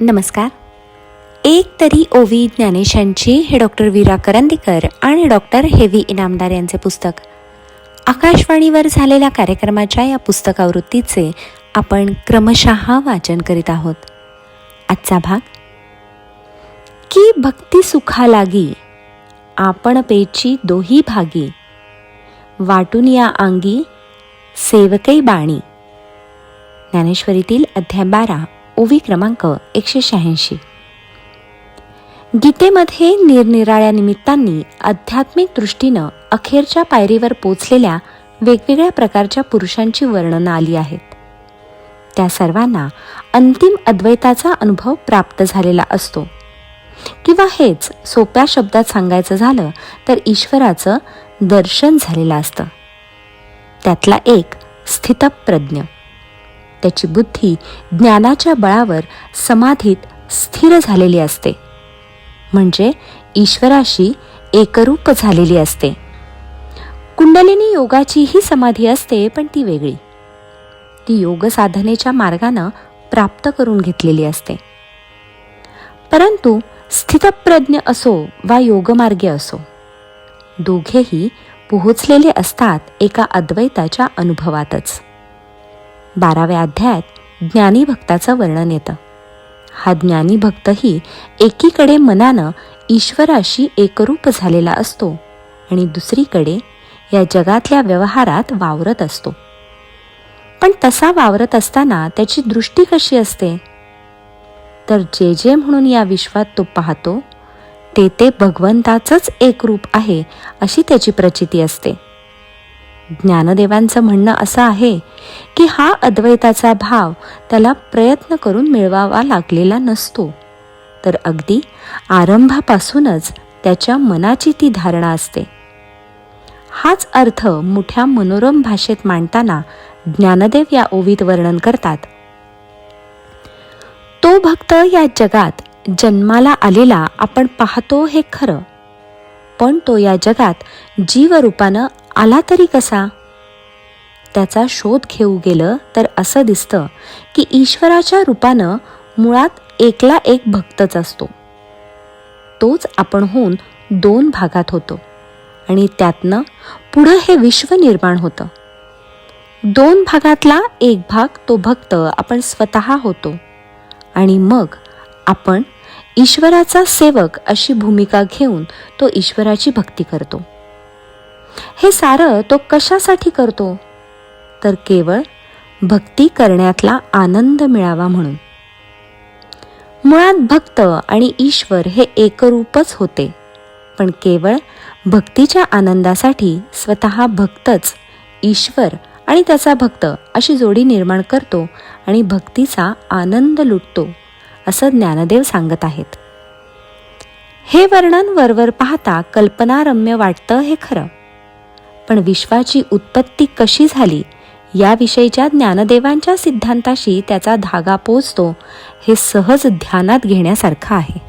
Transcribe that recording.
नमस्कार. एक तरी ओवी ज्ञानेशांची हे डॉक्टर वीरा करंदीकर आणि डॉक्टर हेवी इनामदार यांचे पुस्तक. आकाशवाणीवर झालेल्या कार्यक्रमाच्या या पुस्तकावृत्तीचे आपण क्रमशः वाचन करीत आहोत. आजचा भाग की भक्ती सुखा लागी आपण पेची दोही भागी वाटून या अंगी सेवकई बाणी. ज्ञानेश्वरीतील अध्याय बारा. ओवी क्रमांक एकशे शहाऐंशी. गीतेमध्ये निरनिराळ्या निमित्तांनी आध्यात्मिक दृष्टीनं अखेरच्या पायरीवर पोचलेल्या वेगवेगळ्या प्रकारच्या पुरुषांची वर्णनं आली आहेत. त्या सर्वांना अंतिम अद्वैताचा अनुभव प्राप्त झालेला असतो. किंवा हेच सोप्या शब्दात सांगायचं झालं तर ईश्वराचं दर्शन झालेलं असतं. त्यातला एक स्थितप्रज्ञ. त्याची बुद्धी ज्ञानाच्या बळावर समाधीत स्थिर झालेली असते. म्हणजे ईश्वराशी एकरूप झालेली असते. कुंडलिनी योगाची ही समाधी असते पण ती वेगळी. ती योग साधनेच्या मार्गानं प्राप्त करून घेतलेली असते. परंतु स्थितप्रज्ञ असो वा योगमार्गे असो दोघेही पोहोचलेले असतात एका अद्वैताच्या अनुभवातच. बाराव्या अध्यायात ज्ञानी भक्ताचं वर्णन येतं. हा ज्ञानी भक्तही एकीकडे मनानं ईश्वराशी एकरूप झालेला असतो आणि दुसरीकडे या जगातल्या व्यवहारात वावरत असतो. पण तसा वावरत असताना त्याची दृष्टी कशी असते? तर जे जे म्हणून या विश्वात तो पाहतो ते ते भगवंताचंच एक रूप आहे अशी त्याची प्रचिती असते. ज्ञानदेवांचं म्हणणं असं आहे की हा अद्वैताचा भाव त्याला प्रयत्न करून मिळवावा लागलेला नसतो. तर अगदी आरंभापासूनच त्याच्या मनाची ती धारणा असते. हाच अर्थ मोठ्या मनोरम भाषेत मांडताना ज्ञानदेव या ओवीत वर्णन करतात. तो भक्त या जगात जन्माला आलेला आपण पाहतो हे खरं पण तो या जगात जीवरूपानं आला तरी कसा? त्याचा शोध घेऊ गेलं तर असं दिसतं की ईश्वराच्या रूपानं मुळात एकला एक भक्तच असतो. तोच आपण होऊन दोन भागात होतो आणि त्यातनं पुढं हे विश्व निर्माण होतं. दोन भागातला एक भाग तो भक्त आपण स्वतः होतो आणि मग आपण ईश्वराचा सेवक अशी भूमिका घेऊन तो ईश्वराची भक्ती करतो. हे सारं तो कशासाठी करतो? तर केवळ भक्ती करण्यातला आनंद मिळावा म्हणून. मुळात भक्त आणि ईश्वर हे एकरूपच होते पण केवळ भक्तीच्या आनंदासाठी स्वतः भक्तच ईश्वर आणि त्याचा भक्त अशी जोडी निर्माण करतो आणि भक्तीचा आनंद लुटतो असं ज्ञानदेव सांगत आहेत. हे वर्णन वरवर पाहता कल्पनारम्य वाटतं हे खरं. पण विश्वाची उत्पत्ती कशी झाली याविषयीच्या ज्ञानदेवांच्या सिद्धांताशी त्याचा धागा पोचतो हे सहज ध्यानात घेण्यासारखं आहे.